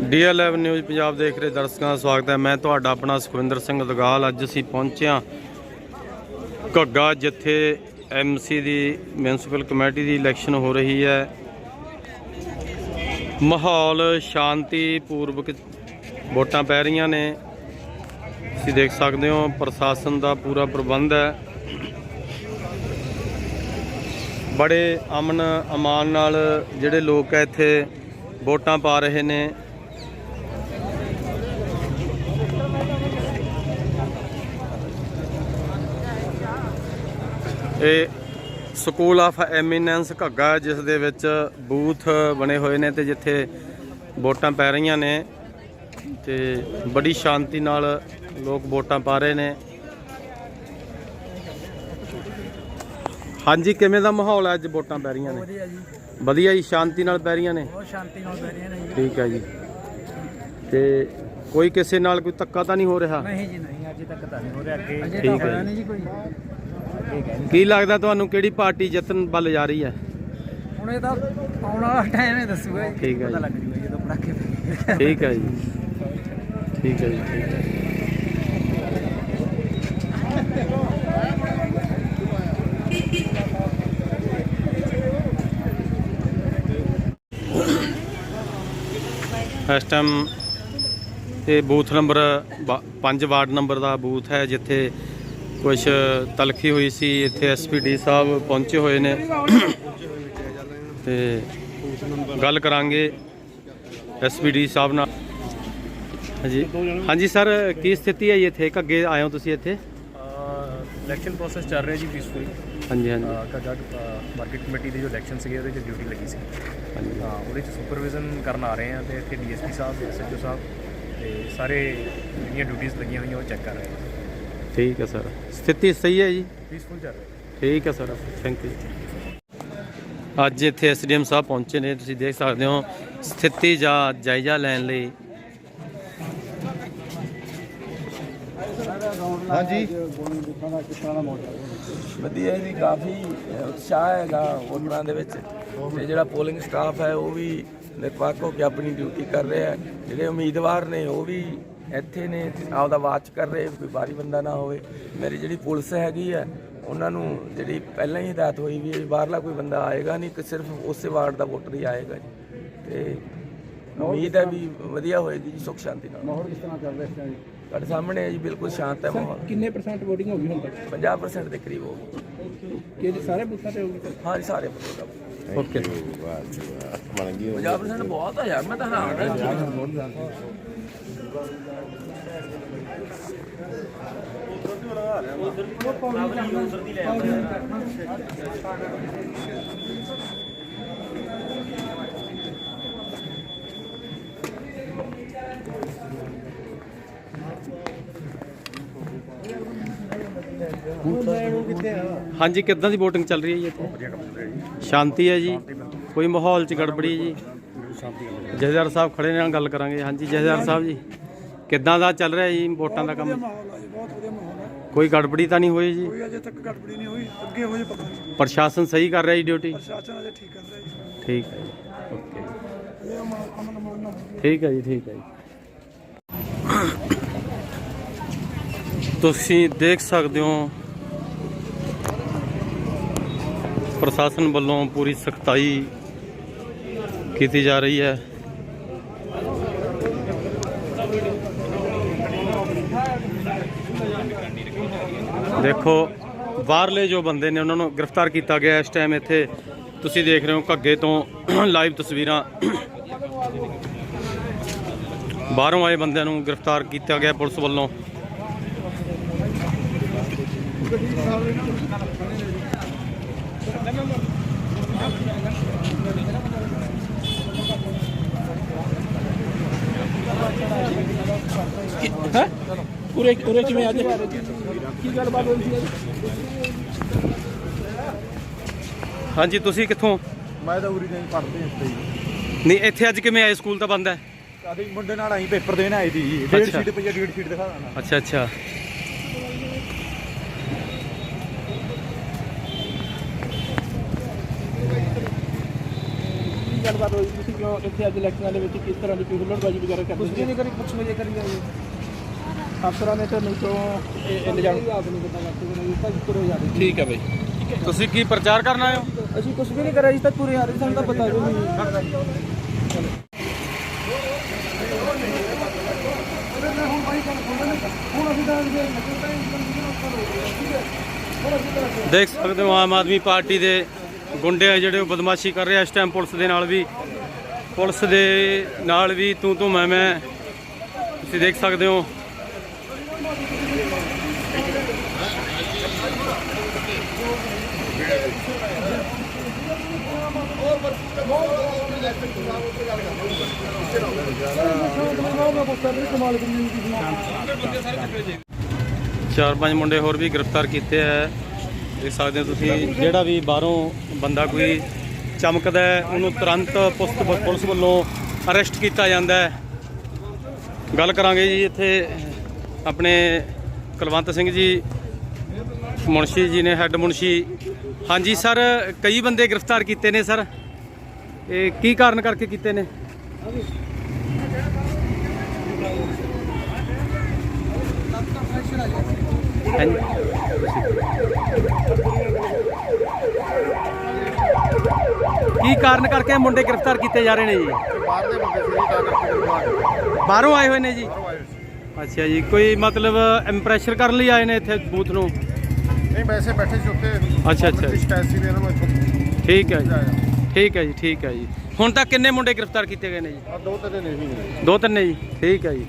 ਡੀਐਲਐਵ news Punjab ਦੇਖ ਰਹੇ ਦਰਸ਼ਕਾਂ ਦਾ ਸਵਾਗਤ ਹੈ। ਮੈਂ ਤੁਹਾਡਾ ਆਪਣਾ ਸੁਖਵਿੰਦਰ ਸਿੰਘ ਦਗਾਲ ਅੱਜ ਅਸੀਂ ਪਹੁੰਚੇ ਹਾਂ ਘੱਗਾ, ਜਿੱਥੇ ਐਮਸੀ ਦੀ ਮਿਊਨਿਸਪਲ ਕਮੇਟੀ ਦੀ ਇਲੈਕਸ਼ਨ ਹੋ ਰਹੀ ਹੈ। ਮਾਹੌਲ ਸ਼ਾਂਤੀ ਪੂਰਵਕ ਵੋਟਾਂ ਪੈ ਰਹੀਆਂ ਨੇ। ਤੁਸੀਂ ਦੇਖ ਸਕਦੇ ਹੋ, ਪ੍ਰਸ਼ਾਸਨ ਦਾ ਪੂਰਾ ਪ੍ਰਬੰਧ ਹੈ। ਬੜੇ ਅਮਨ ਅਮਾਨ ਨਾਲ ਜਿਹੜੇ ਲੋਕ ਹੈ ਇੱਥੇ ਵੋਟਾਂ ਪਾ ਰਹੇ ਨੇ। ਇਹ ਸਕੂਲ ਆਫ ਐਮੀਨੈਂਸ ਘੱਗਾ ਜਿਸ ਦੇ ਵਿੱਚ ਬੂਥ ਬਣੇ ਹੋਏ ਨੇ ਤੇ ਜਿੱਥੇ ਵੋਟਾਂ ਪੈ ਰਹੀਆਂ ਨੇ ਤੇ ਬੜੀ ਸ਼ਾਂਤੀ ਨਾਲ ਲੋਕ ਵੋਟਾਂ ਪਾ ਰਹੇ ਨੇ। ਹਾਂਜੀ ਕਿਵੇਂ ਦਾ ਮਾਹੌਲ ਹੈ ਅੱਜ ਵੋਟਾਂ ਪੈ ਰਹੀਆਂ ਨੇ? ਵਧੀਆ ਜੀ। ਵਧੀਆ ਜੀ ਸ਼ਾਂਤੀ ਨਾਲ ਪੈ ਰਹੀਆਂ ਨੇ? ਬਹੁਤ ਸ਼ਾਂਤੀ ਨਾਲ ਬਹਿ ਰਹੇ ਨੇ ਜੀ। ਠੀਕ ਹੈ ਜੀ। ਤੇ ਕੋਈ ਕਿਸੇ ਨਾਲ ਕੋਈ ਧੱਕਾ ਤਾਂ ਨਹੀਂ ਹੋ ਰਿਹਾ? ਨਹੀਂ ਜੀ ਨਹੀਂ ਅੱਜ ਤੱਕ ਤਾਂ ਨਹੀਂ ਹੋ ਰਿਹਾ ਅੱਗੇ। ਠੀਕ ਹੈ ਜੀ। ਨਹੀਂ ਜੀ ਕੋਈ। ਕੀ ਲੱਗਦਾ ਤੁਹਾਨੂੰ ਕਿਹੜੀ ਪਾਰਟੀ ਜਿੱਤਣ ਵੱਲ ਜਾ ਰਹੀ ਹੈ? ਹੁਣ ਇਹ ਤਾਂ ਆਉਣ ਵਾਲਾ ਟਾਈਮ ਹੀ ਦੱਸੂਗਾ ਜੀ। ਠੀਕ ਹੈ ਪਤਾ ਜੀ। ਲੱਗ ਜੂਗਾ ਜਦੋਂ ਪੜਾਕੇ ਪੈਣਗੇ ਠੀਕ ਹੈ ਜੀ। ਠੀਕ ਹੈ ਜੀ ਠੀਕ ਹੈ ਇਸ ਟਾਈਮ ਇਹ ਬੂਥ ਨੰਬਰ 5 ਵਾਰਡ ਨੰਬਰ ਦਾ ਬੂਥ ਹੈ ਜਿੱਥੇ ਕੁਝ ਤਲਖੀ ਹੋਈ ਸੀ ਇੱਥੇ ਐਸਪੀਡੀ ਸਾਹਿਬ ਪਹੁੰਚੇ ਹੋਏ ਨੇ। ਤੇ ਗੱਲ ਕਰਾਂਗੇ ਐਸਪੀਡੀ ਸਾਹਿਬ ਨਾਲ। ਹਾਂਜੀ। ਹਾਂਜੀ ਸਰ ਕੀ ਸਥਿਤੀ ਹੈ ਇੱਥੇ? ਅੱਗੇ ਆਏ ਹੋ ਤੁਸੀਂ ਇੱਥੇ। ਇਲੈਕਸ਼ਨ ਪ੍ਰੋਸੈਸ ਚੱਲ ਰਿਹਾ ਜੀ ਪੀਸਫੁਲੀ ਹਾਂਜੀ ਹਾਂਜੀ। ਕਗਾ ਮਾਰਕੀਟ ਕਮੇਟੀ ਦੀ ਜੋ ਇਲੈਕਸ਼ਨ ਸੀਗੇ ਉਹਦੇ 'ਚ ਡਿਊਟੀ ਲੱਗੀ ਸੀ। ਹਾਂਜੀ। ਤਾਂ ਉਹਦੇ 'ਚ ਸੁਪਰਵਿਜ਼ਨ ਕਰਨ ਆ ਰਹੇ ਆ ਤੇ ਇੱਥੇ ਡੀਐਸਪੀ ਸਾਹਿਬ ਐਸਐਚਓ ਸਾਹਿਬ ਤੇ ਸਾਰੇ ਜਿਹੜੀਆਂ ਡਿਊਟੀਆਂ ਲੱਗੀਆਂ ਹੋਈਆਂ ਉਹ ਚੈੱਕ ਕਰ ਰਹੇ ਆ। ਠੀਕ ਹੈ ਸਰ। ਸਥਿਤੀ ਸਹੀ ਹੈ ਜੀ? ਪੀਸਫੁਲ ਚੱਲ ਰਿਹਾ। ਠੀਕ ਹੈ ਸਰ ਥੈਂਕ ਯੂ ਅੱਜ ਇੱਥੇ ਐਸਡੀਐਮ ਸਾਹਿਬ ਪਹੁੰਚੇ ਨੇ ਤੁਸੀਂ ਦੇਖ ਸਕਦੇ ਹੋ ਸਥਿਤੀ ਜਾਂ ਜਾਇਜ਼ਾ ਲੈਣ ਲਈ। ਹਾਂਜੀ। ਵਧੀਆ ਜੀ ਕਾਫੀ ਉਤਸ਼ਾਹ ਹੈਗਾ ਵੋਟਰਾਂ ਦੇ ਵਿੱਚ। ਤੇ ਜਿਹੜਾ ਪੋਲਿੰਗ ਸਟਾਫ ਹੈ ਉਹ ਵੀ ਨਿਰਪੱਖ ਹੋ ਕੇ ਆਪਣੀ ਡਿਊਟੀ ਕਰ ਰਿਹਾ ਹੈ। ਜਿਹੜੇ ਉਮੀਦਵਾਰ ਨੇ ਉਹ ਵੀ ਇੱਥੇ ਨੇ ਆਪਦਾ ਵਾਚ ਕਰ ਰਹੇ ਕੋਈ ਬਾਰੀ ਬੰਦਾ ਨਾ ਹੋਵੇ। ਮੇਰੀ ਜਿਹੜੀ ਪੁਲਿਸ ਹੈਗੀ ਹੈ ਉਹਨਾਂ ਨੂੰ ਜਿਹੜੀ ਪਹਿਲਾਂ ਹੀ ਹਦਾਇਤ ਹੋਈ ਵੀ ਹੈ, ਬਾਹਰਲਾ ਕੋਈ ਬੰਦਾ ਆਏਗਾ ਨਹੀਂ ਕਿ ਸਿਰਫ ਉਸੇ ਵਾਰਡ ਦਾ ਵੋਟਰ ਹੀ ਆਏਗਾ ਜੀ। ਤੇ ਉਮੀਦ ਹੈ ਵੀ ਵਧੀਆ ਹੋਏਗੀ ਜੀ ਸੁਖ ਸ਼ਾਂਤੀ ਨਾਲ। ਮਾਹੌਲ ਕਿਸ ਤਰ੍ਹਾਂ ਚੱਲ ਰਿਹਾ ਟਾਈਮ ਤੁਹਾਡੇ ਸਾਹਮਣੇ ਹੈ ਜੀ ਬਿਲਕੁਲ ਸ਼ਾਂਤ ਹੈ ਮਾਹੌਲ। ਕਿੰਨੇ ਪਰਸੈਂਟ VOTING ਹੋ ਗਈ ਹੁਣ ਤੱਕ? 50% ਦੇ ਕਰੀਬ ਹੋਊਗੀ ਕਿ ਸਾਰੇ ਬੂਥਾਂ ਤੇ ਹੋਊਗੀ ਹਾਂ ਜੀ ਸਾਰੇ ਬੋਲੋ ਓਕੇ 50% ਬਹੁਤ ਆ ਯਾਰ ਮੈਂ ਤਾਂ ਹਾਂ ਹਾਂਜੀ ਕਿੱਦਾਂ ਦੀ VOTING ਚੱਲ ਰਹੀ ਹੈ ਜੀ ਇੱਥੇ? ਸ਼ਾਂਤੀ ਹੈ ਜੀ। ਕੋਈ ਮਾਹੌਲ 'ਚ ਗੜਬੜੀ ਜੀ। ਜਥੇਦਾਰ ਸਾਹਿਬ ਖੜੇ ਨੇ ਨਾਲ ਗੱਲ ਕਰਾਂਗੇ। ਹਾਂਜੀ ਜਥੇਦਾਰ ਸਾਹਿਬ ਜੀ ਕਿੱਦਾਂ ਦਾ ਚੱਲ ਰਿਹਾ ਜੀ ਵੋਟਾਂ ਦਾ ਕੰਮ? ਮਾਹੌਲ ਆ ਜੀ ਬਹੁਤ ਵਧੀਆ ਮਾਹੌਲ ਹੈ ਕੋਈ ਗੜਬੜੀ ਤਾਂ ਨਹੀਂ ਹੋਈ ਜੀ? ਕੋਈ ਅਜੇ ਤੱਕ ਗੜਬੜੀ ਨਹੀਂ ਹੋਈ ਅੱਗੇ ਹੋ ਜੇ ਪਤਾ ਨਹੀਂ। ਪ੍ਰਸ਼ਾਸਨ ਸਹੀ ਕਰ ਰਿਹਾ ਜੀ ਡਿਊਟੀ ਪ੍ਰਸ਼ਾਸਨ ਅਜੇ ਠੀਕ ਕਰ ਰਿਹਾ ਜੀ। ਠੀਕ ਹੈ ਜੀ ਓਕੇ। ਠੀਕ ਹੈ ਜੀ ਠੀਕ ਹੈ ਜੀ। ਤੁਸੀਂ ਦੇਖ ਸਕਦੇ ਹੋ ਪ੍ਰਸ਼ਾਸਨ ਵੱਲੋਂ ਪੂਰੀ ਸਖਤਾਈ ਕੀਤੀ ਜਾ ਰਹੀ ਹੈ। ਦੇਖੋ, ਬਾਹਰਲੇ ਜੋ ਬੰਦੇ ਨੇ ਉਹਨਾਂ ਨੂੰ ਗ੍ਰਿਫਤਾਰ ਕੀਤਾ ਗਿਆ ਇਸ ਟਾਈਮ ਇੱਥੇ। ਤੁਸੀਂ ਦੇਖ ਰਹੇ ਹੋ ਘੱਗੇ ਤੋਂ ਲਾਈਵ ਤਸਵੀਰਾਂ। ਬਾਹਰੋਂ ਆਏ ਬੰਦਿਆਂ ਨੂੰ ਗ੍ਰਿਫਤਾਰ ਕੀਤਾ ਗਿਆ ਪੁਲਿਸ ਵੱਲੋਂ। ਪੂਰੇ ਪੂਰੇ ਕਿਵੇਂ ਅੱਜ? ਕੀ ਗੱਲਬਾਤ ਹੋਈ ਸੀ ਹਾਂਜੀ ਤੁਸੀਂ ਕਿੱਥੋਂ? ਮੈਂ ਤਾਂ ਉਰੀ ਨਹੀਂ ਪੜਦੇ ਇੱਥੇ ਹੀ। ਨਹੀਂ ਇੱਥੇ ਅੱਜ ਕਿਵੇਂ ਆਏ? ਸਕੂਲ ਤਾਂ ਬੰਦ ਹੈ। ਆਦੇ ਮੁੰਡੇ ਨਾਲ ਆਈ ਪੇਪਰ ਦੇਣ ਆਏ ਸੀ। ਜੀ ਡੇਢ ਅੱਛਾ। ਸ਼ੀਟ ਪਈ ਆ ਡੇਢ ਸ਼ੀਟ ਦਿਖਾ ਦਾਂ। ਅੱਛਾ ਅੱਛਾ। ਕੀ ਗੱਲਬਾਤ ਹੋਈ ਤੁਸੀਂ ਕਿਉਂ ਇੱਥੇ ਅੱਜ ਇਲੈਕਸ਼ਨਾਂ ਦੇ ਵਿੱਚ ਕਿਸ ਤਰ੍ਹਾਂ ਦੀ ਕੋਈ ਹੁੱਲੜਬਾਜ਼ੀ ਵਗੈਰਾ ਕਰਦੇ ਸੀ? ਨਹੀਂ ਕਰੀ ਪੁੱਛ ਵਜੇ ਕਰੀ ਜਾਈ ਅਫਸਰਾਂ ਨੇ ਤੁਹਾਨੂੰ ਠੀਕ ਹੈ ਬਈ। ਤੁਸੀਂ ਕੀ ਪ੍ਰਚਾਰ ਕਰਨ ਆਏ ਹੋ? ਅਸੀਂ ਕੁਝ ਵੀ ਨਹੀਂ ਕਰਿਆ ਜੀ ਤਾਂ ਤੁਰੇ ਆ ਰਹੇ ਸਾਨੂੰ ਤਾਂ ਪਤਾ ਵੀ ਨਹੀਂ। ਦੇਖ ਸਕਦੇ ਹੋ ਆਮ ਆਦਮੀ ਪਾਰਟੀ ਦੇ ਗੁੰਡੇ ਆ ਜਿਹੜੇ ਉਹ ਬਦਮਾਸ਼ੀ ਕਰ ਰਹੇ ਆ। ਇਸ ਟਾਈਮ ਪੁਲਿਸ ਦੇ ਨਾਲ ਵੀ ਪੁਲਿਸ ਦੇ ਨਾਲ ਵੀ ਤੂੰ ਤੂੰ ਮੈਂ ਮੈਂ ਤੁਸੀਂ ਦੇਖ ਸਕਦੇ ਹੋ। ਚਾਰ ਪੰਜ ਮੁੰਡੇ ਹੋਰ ਵੀ ਗ੍ਰਿਫਤਾਰ ਕੀਤੇ ਹੈ ਦੇਖ ਸਕਦੇ ਹੋ ਤੁਸੀਂ, ਜਿਹੜਾ ਵੀ ਬਾਹਰੋਂ ਬੰਦਾ ਕੋਈ ਚਮਕਦਾ ਉਹਨੂੰ ਤੁਰੰਤ ਪੁਲਿਸ ਪੁਲਿਸ ਵੱਲੋਂ ਅਰੈਸਟ ਕੀਤਾ ਜਾਂਦਾ ਹੈ। ਗੱਲ ਕਰਾਂਗੇ ਜੀ ਇੱਥੇ ਆਪਣੇ ਕੁਲਵੰਤ ਸਿੰਘ ਜੀ ਮੁਨਸ਼ੀ ਜੀ ਨੇ ਹੈੱਡ ਮੁਨਸ਼ੀ। ਹਾਂਜੀ ਸਰ ਕਈ ਬੰਦੇ ਗ੍ਰਿਫਤਾਰ ਕੀਤੇ ਨੇ ਸਰ। ਇਹ ਕੀ ਕਾਰਨ ਕਰਕੇ ਕੀਤੇ ਨੇ? ਕੀ ਕਾਰਨ ਕਰਕੇ ਮੁੰਡੇ ਗ੍ਰਿਫਤਾਰ ਕੀਤੇ ਜਾ ਰਹੇ ਨੇ ਜੀ? ਬਾਹਰ ਦੇ ਬੰਦੇ ਸੀ ਗ੍ਰਿਫਤਾਰ। ਬਾਹਰੋਂ ਆਏ ਹੋਏ ਨੇ ਜੀ? ਅੱਛਾ ਜੀ ਕੋਈ ਮਤਲਬ ਇੰਪ੍ਰੈਸ਼ਨ ਕਰਨ ਲਈ ਆਏ ਨੇ ਇੱਥੇ ਬੂਥ ਨੂੰ? ਨਹੀਂ ਵੈਸੇ ਬੈਠੇ ਸੀ ਉੱਤੇ ਅੱਛਾ, ਅੱਛਾ। ਸ਼ਿਕਾਇਤ ਸੀ ਇਹਨਾਂ ਨੂੰ ਠੀਕ ਹੈ ਜੀ। ਠੀਕ ਹੈ ਜੀ ਠੀਕ ਹੈ ਜੀ। ਹੁਣ ਤੱਕ ਕਿੰਨੇ ਮੁੰਡੇ ਗ੍ਰਿਫਤਾਰ ਕੀਤੇ ਗਏ ਨੇ ਜੀ? ਦੋ ਤਿੰਨ ਨੇ ਜੀ। ਦੋ ਤਿੰਨ ਨੇ ਜੀ। ਠੀਕ ਹੈ ਜੀ।